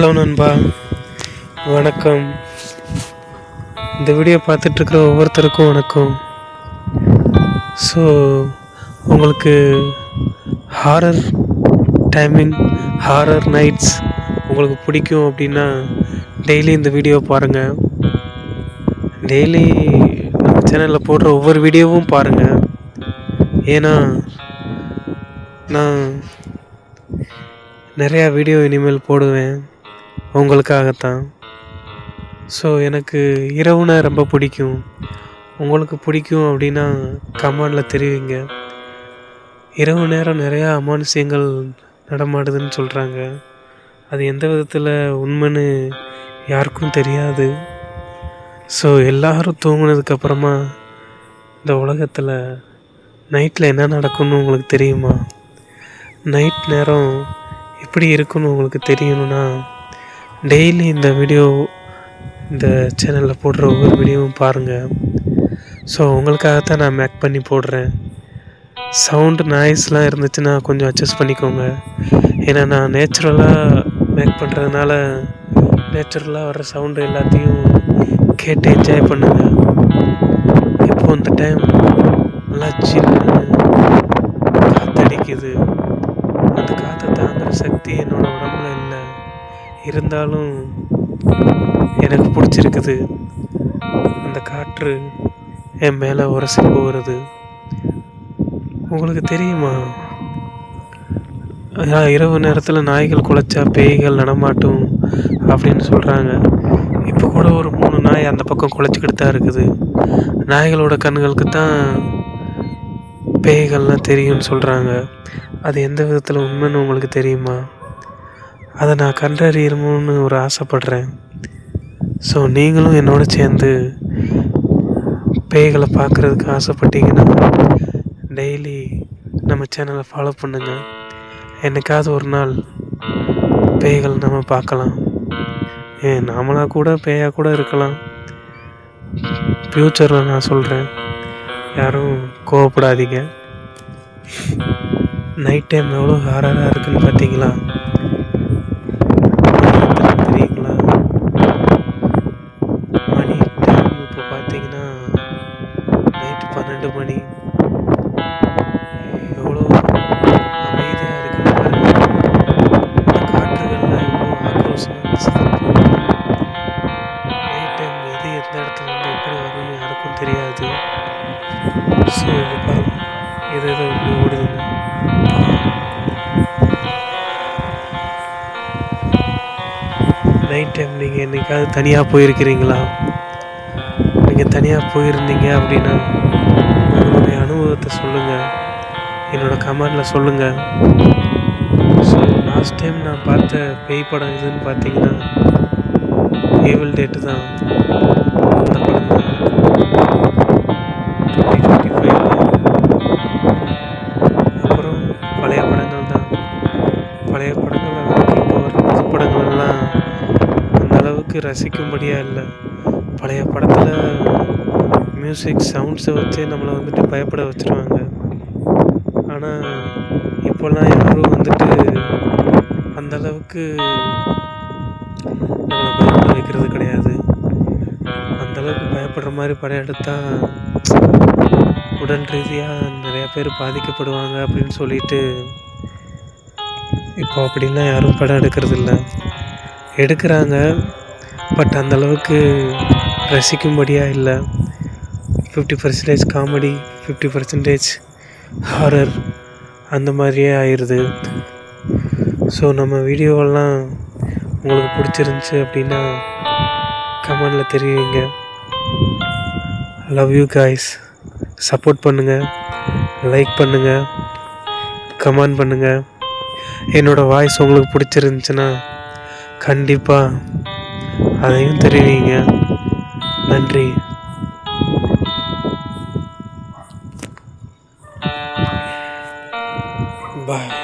Hello நண்பா. வணக்கம். இந்த வீடியோ பார்த்துட்ருக்குற ஒவ்வொருத்தருக்கும் வணக்கம். ஸோ உங்களுக்கு ஹாரர் டைமிங் ஹாரர் நைட்ஸ் உங்களுக்கு பிடிக்கும் அப்படின்னா டெய்லி இந்த வீடியோ பாருங்கள் டெய்லி நம்ம சேனலில் போடுற ஒவ்வொரு வீடியோவும் பாருங்கள் ஏன்னா நான் நிறையா வீடியோ இனிமேல் போடுவேன். உங்களுக்காகத்தான். ஸோ எனக்கு இரவுனா ரொம்ப பிடிக்கும். உங்களுக்கு பிடிக்கும் அப்படின்னா கமெண்டில் தெரிவிங்க. இரவு நேரம் நிறையா அமானுஷியங்கள் நடமாடுதுன்னு சொல்கிறாங்க அது எந்த விதத்தில் உண்மைன்னு யாருக்கும் தெரியாது. ஸோ எல்லாரும் தூங்குனதுக்கப்புறமா இந்த உலகத்தில் நைட்டில் என்ன நடக்கும்னு உங்களுக்கு தெரியுமா? நைட் நேரம் எப்படி இருக்குன்னு உங்களுக்கு தெரியணும்னா டெய்லி இந்த வீடியோ இந்த சேனலில் போடுற ஒவ்வொரு வீடியோவும் பாருங்கள் ஸோ உங்களுக்காகத்தான் நான் மேக் பண்ணி போடுறேன். சவுண்டு நாய்ஸ்லாம் இருந்துச்சுன்னா கொஞ்சம் அட்ஜஸ்ட் பண்ணிக்கோங்க. ஏன்னா நான் நேச்சுரலாக மேக் பண்ணுறதுனால நேச்சுரலாக வர்ற சவுண்டு எல்லாத்தையும் கேட்டு என்ஜாய் பண்ணுங்கள் இப்போ இந்த டைம் நல்லா சில்லுன்னு காற்றடிக்குது அந்த காற்றை தாங்குற சக்தி என்னோட உடம்பு இருந்தாலும் எனக்கு பிடிச்சிருக்குது. அந்த காற்று என் மேலே உரசி போகிறது. உங்களுக்கு தெரியுமா? இரவு நேரத்தில் நாய்கள் குலைச்சா பேய்கள் நடமாட்டும் அப்படின்னு சொல்கிறாங்க இப்போ கூட ஒரு மூணு நாய் அந்த பக்கம் குலைச்சிக்கிட்டு தான் இருக்குது. நாய்களோட கண்களுக்கு தான் பேய்கள்லாம் தெரியும்னு சொல்கிறாங்க அது எந்த விதத்தில் உண்மைன்னு உங்களுக்கு தெரியுமா? அதை நான் கண்டறியணும்னு ஒரு ஆசைப்படுறேன். ஸோ நீங்களும் என்னோட சேர்ந்து பேய்களை பார்க்குறதுக்கு ஆசைப்பட்டீங்கன்னா டெய்லி நம்ம சேனலை ஃபாலோ பண்ணுங்கள் என்னைக்காவது ஒரு நாள் பேய்கள் நம்ம பார்க்கலாம். ஏன் நாமளாக கூட பேயாக கூட இருக்கலாம். ஃப்யூச்சரில் நான் சொல்கிறேன் யாரும் கோவப்படாதீங்க. நைட் டைம் எவ்வளோ ஹாரராக இருக்குதுன்னு பார்த்தீங்களா? தெரியாது. ஸோ இங்கே எது எதோ இப்படி ஓடுதுங்க. நைட் டைம் நீங்கள் என்றைக்காவது தனியாக போயிருக்கிறீங்களா? நீங்கள் தனியாக போயிருந்தீங்க அப்படின்னா உங்களுடைய அனுபவத்தை சொல்லுங்கள் என்னோட கமெண்டில் சொல்லுங்கள் ஸோ லாஸ்ட் டைம் நான் பார்த்த பேய் படம் எதுன்னு பார்த்தீங்கன்னா ஏவல் டேட்டு தான். பழைய படங்கள் இப்போ வர புது படங்கள்லாம் அந்த அளவுக்கு ரசிக்கும்படியாக இல்லை. பழைய படத்தில் மியூசிக் சவுண்ட்ஸை வச்சே நம்மளை வந்துட்டு பயப்பட வச்சுருவாங்க. ஆனால் இப்போல்லாம் யாரும் வந்துட்டு அந்த அளவுக்கு நம்மளை பயப்பட வைக்கிறது கிடையாது. அந்த அளவுக்கு பயப்படுற மாதிரி படம் எடுத்தால் உடல் ரீதியாக நிறைய பேர் பாதிக்கப்படுவாங்க அப்படின்னு சொல்லிட்டு இப்போ அப்படிலாம் யாரும் படம் எடுக்கிறது இல்லை எடுக்கிறாங்க. பட் அந்த அளவுக்கு ரசிக்கும்படியாக இல்லை. Fifty percentage comedy fifty percentage horror அந்த மாதிரியே ஆயிடுது ஸோ நம்ம வீடியோவெல்லாம் உங்களுக்கு பிடிச்சிருந்துச்சி அப்படின்னா கமெண்டில் தெரிவிங்க. லவ் யூ காய்ஸ் சப்போர்ட் பண்ணுங்கள் லைக் பண்ணுங்கள் கமெண்ட் பண்ணுங்கள் என்னோடய வாய்ஸ் உங்களுக்கு பிடிச்சிருந்துச்சுன்னா கண்டிப்பாக அதையும் தெரிவிங்க. நன்றி. பாய்